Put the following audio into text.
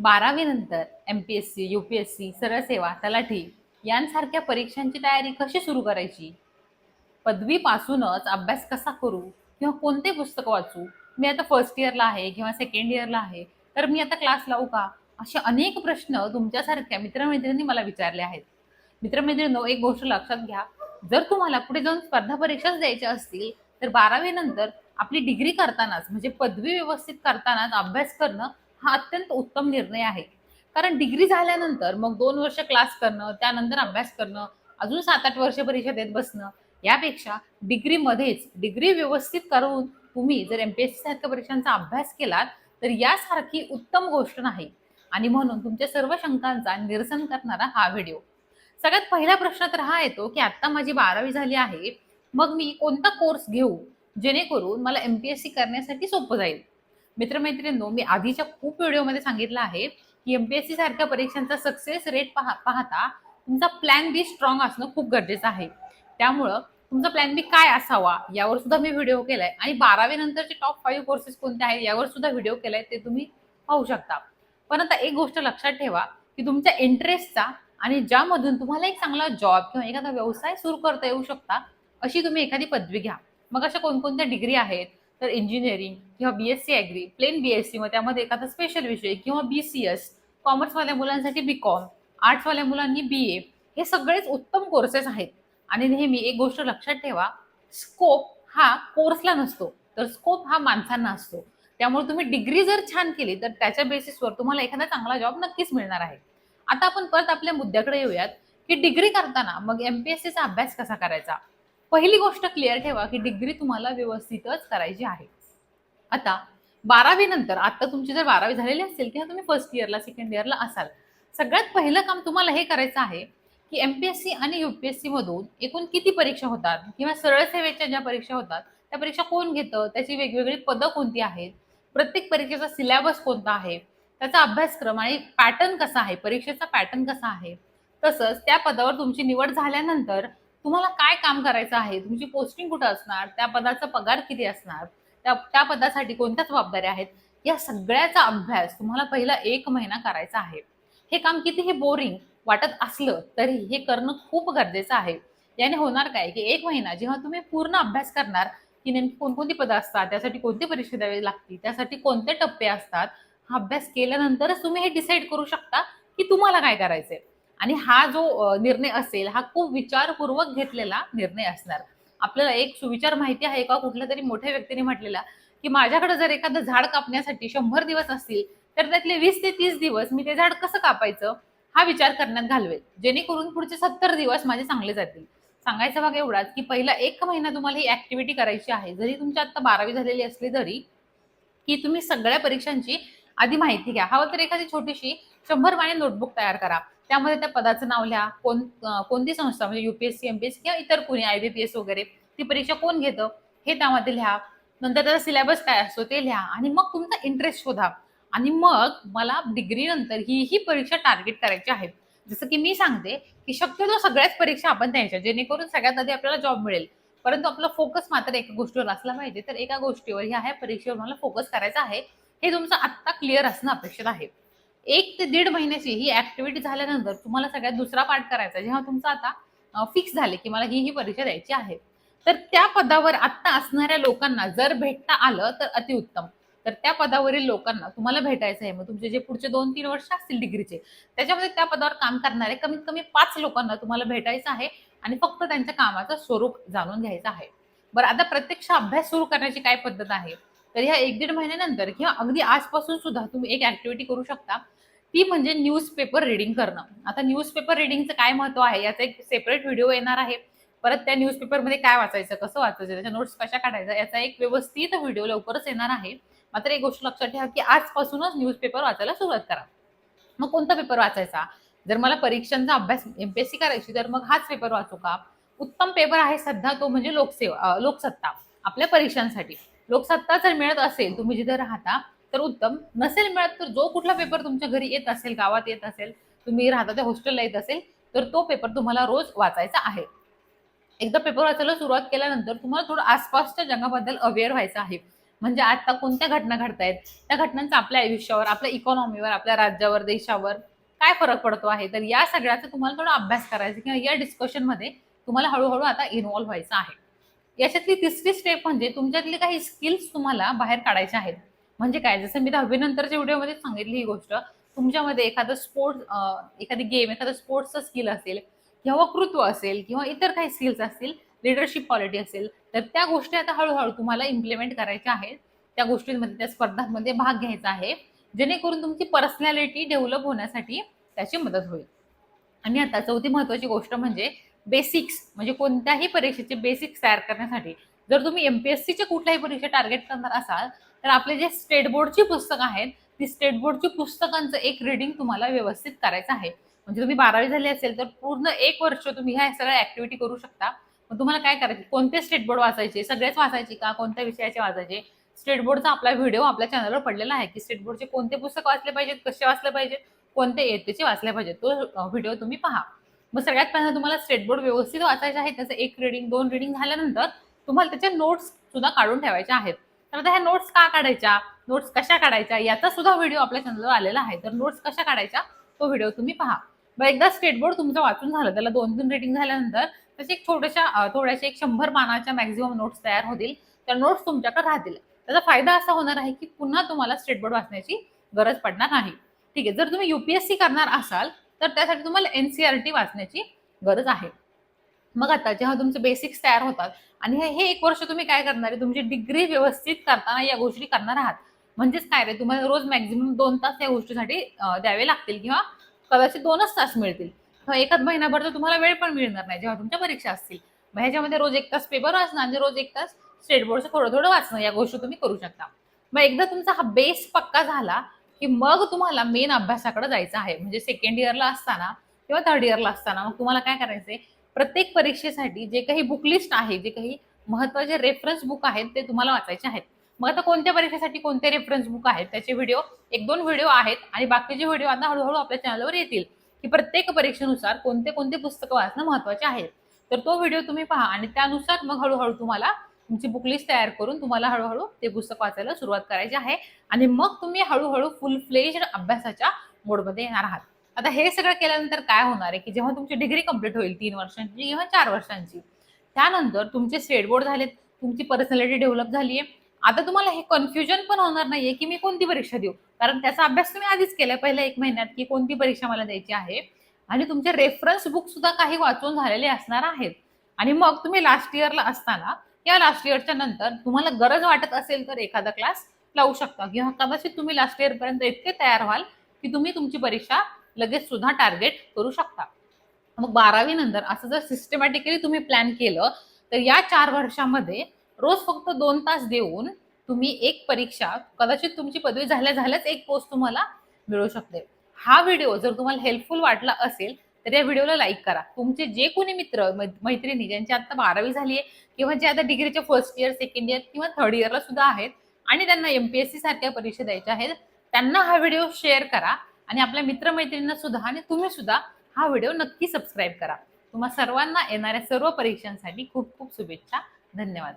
बारावीनंतर M P S C U P S C सरळ सेवा तलाठी यांसारख्या परीक्षांची तयारी कशी सुरू करायची? पदवीपासूनच अभ्यास कसा करू किंवा कोणते पुस्तक वाचू? मी आता फर्स्ट इयरला आहे किंवा सेकंड इयरला आहे तर मी आता क्लास लावू का? असे अनेक प्रश्न तुमच्यासारख्या मित्रमैत्रिणी मला विचारले आहेत. मित्रमैत्रिणींनो एक गोष्ट लक्षात घ्या. जर तुम्हाला पुढे जाऊन स्पर्धा परीक्षाच द्यायच्या असतील तर बारावीनंतर आपली डिग्री करतानाच म्हणजे पदवी व्यवस्थित करतानाच अभ्यास करणं हा अत्यंत उत्तम निर्णय आहे. कारण डिग्री झाल्यानंतर मग दोन वर्ष क्लास करणं त्यानंतर अभ्यास करणं अजून सात आठ वर्ष परीक्षा देत बसणं यापेक्षा डिग्रीमध्येच डिग्री व्यवस्थित करून तुम्ही जर एम पी एस सी सारख्या परीक्षांचा अभ्यास केलात तर यासारखी उत्तम गोष्ट नाही. आणि म्हणून तुमच्या सर्व शंकांचा निरसन करणारा हा व्हिडिओ. सगळ्यात पहिला प्रश्न तर हा येतो की आत्ता माझी बारावी झाली आहे मग मी कोणता कोर्स घेऊ जेणेकरून मला एम पी एस सी करण्यासाठी सोपं जाईल? मित्रमैत्रिणींनो मी आधीच्या खूप व्हिडिओमध्ये सांगितलं आहे की एम एस सारख्या परीक्षांचा सक्सेस रेट पाहा पाहता तुमचा प्लॅन बी स्ट्रॉंग असणं खूप गरजेचं आहे. त्यामुळं तुमचा प्लॅन बी काय असावा यावर सुद्धा मी व्हिडिओ केलाय आणि बारावी नंतरचे टॉप फाईव्ह कोर्सेस कोणते आहेत यावर सुद्धा व्हिडिओ केलाय ते तुम्ही पाहू शकता. पण आता एक गोष्ट लक्षात ठेवा की तुमच्या इंटरेस्टचा आणि ज्यामधून तुम्हाला एक चांगला जॉब किंवा एखादा व्यवसाय सुरू करता येऊ शकता अशी तुम्ही एखादी पदवी घ्या. मग अशा कोणकोणत्या डिग्री आहेत? तर इंजिनिअरिंग किंवा B S C agri plain B S C मग त्यामध्ये एखादा स्पेशल विषय किंवा बी सी एस कॉमर्सवाल्या मुलांसाठी बी कॉम आर्ट्सवाल्या मुलांनी बी ए हे सगळेच उत्तम कोर्सेस आहेत. आणि नेहमी एक गोष्ट लक्षात ठेवा स्कोप हा कोर्सला नसतो तर स्कोप हा माणसांना असतो. त्यामुळे तुम्ही डिग्री जर छान केली तर त्याच्या बेसिसवर तुम्हाला एखादा चांगला जॉब नक्कीच मिळणार आहे. आता आपण परत आपल्या मुद्द्याकडे येऊयात की डिग्री करताना मग एम पी एस सीचा अभ्यास कसा करायचा? पहिली गोष्ट क्लिअर ठेवा की डिग्री तुम्हाला व्यवस्थितच करायची आहे. आता बारावी नंतर आता तुमची जर बारावी झालेली असेल किंवा तुम्ही फर्स्ट इयरला सेकंड इयरला असाल सगळ्यात पहिलं काम तुम्हाला हे करायचं आहे की एम पी एस सी आणि यू पी एस सीमधून एकूण किती परीक्षा होतात किंवा सरळ सेवेच्या ज्या परीक्षा होतात त्या परीक्षा कोण घेतं त्याची वेगवेगळी पदं कोणती आहेत प्रत्येक परीक्षेचा सिलेबस कोणता आहे त्याचा अभ्यासक्रम आणि पॅटर्न कसा आहे परीक्षेचा पॅटर्न कसा आहे तसंच त्या पदावर तुमची निवड झाल्यानंतर तुम्हाला काय काम करायचं आहे? तुमची पोस्टिंग कुठं असणार? त्या पदाचा पगार किती असणार? त्या त्या पदासाठी कोणत्या जबाबदाऱ्या आहेत? या सगळ्याचा अभ्यास तुम्हाला पहिला एक महिना करायचा आहे. हे काम कितीही बोरिंग वाटत असलं तरी हे करणं खूप गरजेचं आहे. याने होणार काय? की एक महिना जेव्हा तुम्ही पूर्ण अभ्यास करणार की नेमकी कोणकोणती पदं असतात? त्यासाठी कोणती परीक्षा द्यावी लागते? त्यासाठी कोणते टप्पे असतात? हा अभ्यास केल्यानंतरच तुम्ही हे डिसाईड करू शकता की तुम्हाला काय करायचंय. आणि हा जो निर्णय असेल हा खूप विचारपूर्वक घेतलेला निर्णय असणार. आपल्याला एक सुविचार माहिती आहे का? कुठल्या तरी मोठ्या व्यक्तीने म्हटलेला की माझ्याकडे जर एखादं झाड कापण्यासाठी शंभर दिवस असतील तर त्यातले वीस ते तीस दिवस मी ते झाड कसं कापायचं? हा विचार करण्यात घालवेल. जेणेकरून पुढचे सत्तर दिवस माझे चांगले जातील. सांगायचा भाग एवढाच की पहिला एक महिना तुम्हाला ही ऍक्टिव्हिटी करायची आहे. जरी तुमची आता बारावी झालेली असली तरी की तुम्ही सगळ्या परीक्षांची आधी माहिती घ्या. हवं तर एखादी छोटीशी शंभर पाणी नोटबुक तयार करा. त्यामध्ये त्या पदाचं नाव लिहा. कोण कोणती संस्था म्हणजे युपीएससी एमपीएससी किंवा इतर कोणी आय बी पी एस वगैरे ती परीक्षा कोण घेतं? हे त्यामध्ये लिहा. नंतर त्याचा सिलेबस काय असतो ते लिहा. आणि मग तुमचा इंटरेस्ट शोधा. आणि मग मला डिग्री नंतर ही ही परीक्षा टार्गेट करायची आहे. जसं की मी सांगते की शक्यतो सगळ्याच परीक्षा आपण द्यायच्या जेणेकरून सगळ्यात आधी आपल्याला जॉब मिळेल. परंतु आपला फोकस मात्र एका गोष्टीवर असला पाहिजे. तर एका गोष्टीवर ह्या ह्या परीक्षेवर मला फोकस करायचा आहे. हे तुमचं आत्ता क्लिअर असणं अपेक्षित आहे. एक ते दीड महिन्याची ही ऍक्टिव्हिटी झाल्यानंतर तुम्हाला सगळ्यात दुसरा पाठ करायचा आहे. जेव्हा तुमचं आता फिक्स झाले की मला ही ही परीक्षा द्यायची आहे. तर त्या पदावर आत्ता असणाऱ्या लोकांना जर भेटता आलं तर अतिउत्तम तर त्या पदावरील लोकांना तुम्हाला भेटायचं आहे. मग तुमचे जे पुढचे दोन तीन वर्ष असतील डिग्रीचे त्याच्यामध्ये त्या पदावर काम करणारे कमीत कमी पाच लोकांना तुम्हाला भेटायचं आहे आणि फक्त त्यांच्या कामाचं स्वरूप जाणून घ्यायचं आहे. बरं आता प्रत्यक्ष अभ्यास सुरू करण्याची काय पद्धत आहे? तर ह्या एक दीड महिन्यानंतर किंवा अगदी आजपासून सुद्धा तुम्ही एक ऍक्टिव्हिटी करू शकता. ती म्हणजे न्यूजपेपर रिडिंग करणं. आता न्यूजपेपर रिडिंगचं काय महत्त्व आहे? याचा एक सेपरेट व्हिडिओ येणार आहे. परत त्या न्यूजपेपरमध्ये काय वाचायचं कसं वाचायचं त्याच्या नोट्स कशा काढायचा याचा एक व्यवस्थित व्हिडिओ लवकरच येणार आहे. मात्र एक गोष्ट लक्षात ठेवा की आजपासूनच न्यूजपेपर वाचायला सुरुवात करा. मग कोणता पेपर वाचायचा? जर मला परीक्षांचा अभ्यास एमपीएससी करायची तर मग हाच पेपर वाचू का? उत्तम पेपर आहे सध्या तो म्हणजे लोकसेवा लोकसत्ता आपल्या परीक्षांसाठी. लोकसत्ता जर मिळत असेल तुम्ही जिथे राहता तर उत्तम. नसेल मिळत तर जो कुठला पेपर तुमच्या घरी येत असेल गावात येत असेल तुम्ही राहता त्या हॉस्टेलला येत असेल तर तो पेपर तुम्हाला रोज वाचायचा आहे. एकदा पेपर वाचायला सुरुवात केल्यानंतर तुम्हाला थोडं आसपासच्या जगाबद्दल अवेअर व्हायचं आहे. म्हणजे आता कोणत्या घटना घडतायत? त्या घटनांचा आपल्या आयुष्यावर आपल्या इकॉनॉमीवर आपल्या राज्यावर देशावर काय फरक पडतो आहे? तर या सगळ्याचा तुम्हाला थोडा अभ्यास करायचा किंवा या डिस्कशनमध्ये तुम्हाला हळूहळू आता इन्व्हॉल्व्ह व्हायचं आहे. याच्यातली तिसरी स्टेप म्हणजे तुमच्यातले काही स्किल्स तुम्हाला बाहेर काढायचे आहेत. म्हणजे काय? जसं मी दहावीनंतरच्या व्हिडिओमध्ये सांगितली ही गोष्ट. तुमच्यामध्ये एखादं स्पोर्ट्स एखादी गेम एखादं स्पोर्ट्सचं स्किल असेल किंवा वक्तृत्व असेल किंवा इतर काही स्किल्स असतील लिडरशिप क्वालिटी असेल तर त्या गोष्टी आता हळूहळू तुम्हाला इम्प्लिमेंट करायच्या आहेत. त्या गोष्टींमध्ये त्या स्पर्धांमध्ये भाग घ्यायचा आहे. जेणेकरून तुमची पर्सनॅलिटी डेव्हलप होण्यासाठी त्याची मदत होईल. आणि आता चौथी महत्वाची गोष्ट म्हणजे बेसिक्स म्हणजे कोणत्याही परीक्षेचे बेसिक्स तयार करण्यासाठी जर तुम्ही एमपीएससीच्या कुठल्याही परीक्षा टार्गेट करणार असाल तर आपले जे स्टेट बोर्डची पुस्तकं आहेत ती स्टेट बोर्डची पुस्तकांचं एक रिडिंग तुम्हाला व्यवस्थित करायचं आहे. म्हणजे तुम्ही बारावी झाली असेल तर पूर्ण एक वर्ष तुम्ही ह्या सगळ्या ऍक्टिव्हिटी करू शकता. मग तुम्हाला काय करायचे कोणते स्टेट बोर्ड वाचायचे सगळेच वाचायचे का कोणत्या विषयाचे वाचायचे? स्टेट बोर्डचा आपला व्हिडिओ आपल्या चॅनलवर पडलेला आहे की स्टेट बोर्डचे कोणते पुस्तक वाचले पाहिजेत कसे वाचले पाहिजेत कोणते येतेचे वाचले पाहिजेत तो व्हिडिओ तुम्ही पहा. मग सगळ्यात पहिल्यांदा तुम्हाला स्टेट बोर्ड व्यवस्थित वाचायचे आहे त्याचं एक रिडिंग दोन रिडिंग झाल्यानंतर तुम्हाला त्याच्या नोट्स सुद्धा काढून ठेवायच्या आहेत. तर आता ह्या नोट्स का काढायच्या? नोट्स कशा काढायच्या? याचा सुद्धा व्हिडिओ आपल्या चॅनलवर आलेला आहे. तर नोट्स कशा काढायच्या? तो व्हिडिओ तुम्ही पहा. मग एकदा स्टेट बोर्ड तुमचं वाचून झालं. त्याला दोन तीन रेटिंग झाल्यानंतर त्याचे एक छोट्याशा थोड्याशा एक शंभर पानाच्या मॅक्झिमम नोट्स तयार होतील. त्या नोट्स तुमच्याकडे राहतील. त्याचा फायदा असा होणार आहे की पुन्हा तुम्हाला स्टेट बोर्ड वाचण्याची गरज पडणार नाही. ठीक आहे. जर तुम्ही युपीएससी करणार असाल तर त्यासाठी तुम्हाला एनसीआरटी वाचण्याची गरज आहे. मग आता जेव्हा तुमचे बेसिक्स तयार होतात आणि हे हे एक वर्ष तुम्ही काय करणार आहे? तुमची डिग्री व्यवस्थित करताना या गोष्टी करणार आहात. म्हणजेच काय रे? तुम्हाला रोज मॅक्झिमम दोन तास या गोष्टीसाठी द्यावे लागतील किंवा कदाचित दोनच तास मिळतील. एकाच महिनाभर तर तुम्हाला वेळ पण मिळणार नाही जेव्हा तुमच्या परीक्षा असतील. मग ह्याच्यामध्ये रोज एक तास पेपर वाचणं आणि रोज एक तास स्टेट बोर्डचं थोडं थोडं वाचणं या गोष्टी तुम्ही करू शकता. मग एकदा तुमचा हा बेस पक्का झाला की मग तुम्हाला मेन अभ्यासाकडे जायचं आहे. म्हणजे सेकंड इयरला असताना किंवा थर्ड इयरला असताना मग तुम्हाला काय करायचंय? प्रत्येक परीक्षेसाठी जे काही बुक लिस्ट आहे जे काही महत्त्वाचे रेफरन्स बुक आहेत ते तुम्हाला वाचायचे आहेत. मग आता कोणत्या परीक्षेसाठी कोणते रेफरन्स बुक आहेत? त्याचे व्हिडिओ एक दोन व्हिडिओ आहेत आणि बाकीचे व्हिडिओ आता हळूहळू आपल्या चॅनलवर येतील. की प्रत्येक परीक्षेनुसार कोणते कोणते पुस्तकं वाचणं महत्त्वाचे आहे तर तो व्हिडिओ तुम्ही पहा आणि त्यानुसार मग हळूहळू तुम्हाला तुमची बुक लिस्ट तयार करून तुम्हाला हळूहळू ते पुस्तक वाचायला सुरुवात करायची आहे. आणि मग तुम्ही हळूहळू फुल फ्लेज्ड अभ्यासाच्या मोडमध्ये येणार आहात. आता हे सगळं केल्यानंतर काय होणार आहे की जेव्हा तुमची डिग्री कंप्लीट होईल तीन वर्षांची किंवा चार वर्षांची त्यानंतर तुमचे स्टेट बोर्ड झालेत तुमची पर्सनॅलिटी डेव्हलप झाली आहे. आता तुम्हाला हे कन्फ्युजन पण होणार नाहीये की मी कोणती परीक्षा देऊ. कारण त्याचा अभ्यास तुम्ही आधीच केलाय पहिल्या एक महिन्यात की कोणती परीक्षा मला द्यायची आहे. आणि तुमचे रेफरन्स बुक सुद्धा काही वाचून झालेले असणार आहेत. आणि मग तुम्ही लास्ट इयरला असताना या लास्ट इयरच्या नंतर तुम्हाला गरज वाटत असेल तर एखादा क्लास लावू शकता. किंवा कदाचित तुम्ही लास्ट इयर पर्यंत इतके तयार व्हाल की तुम्ही तुमची परीक्षा लगेच सुद्धा टार्गेट करू शकता. मग बारावी नंतर असं जर सिस्टमॅटिकली तुम्ही प्लॅन केलं तर या चार वर्षामध्ये रोज फक्त दोन तास देऊन तुम्ही एक परीक्षा कदाचित तुमची पदवी झाल्या झाल्याच एक पोस्ट तुम्हाला मिळू शकते. हा व्हिडिओ जर तुम्हाला हेल्पफुल वाटला असेल तर या व्हिडिओला लाईक करा. तुमचे जे कोणी मित्र मैत्रिणी ज्यांची आता बारावी झाली आहे किंवा जे आता डिग्रीच्या फर्स्ट इयर सेकंड इयर किंवा थर्ड इयरला सुद्धा आहेत आणि त्यांना एमपीएससी सारख्या परीक्षा द्यायच्या आहेत त्यांना हा व्हिडिओ शेअर करा आणि आपल्या मित्रमैत्रिणींना सुद्धा आणि तुम्ही सुद्धा हा व्हिडिओ नक्की सबस्क्राईब करा. तुम्हा सर्वांना येणाऱ्या सर्व परीक्षांसाठी खूप खूप शुभेच्छा. धन्यवाद.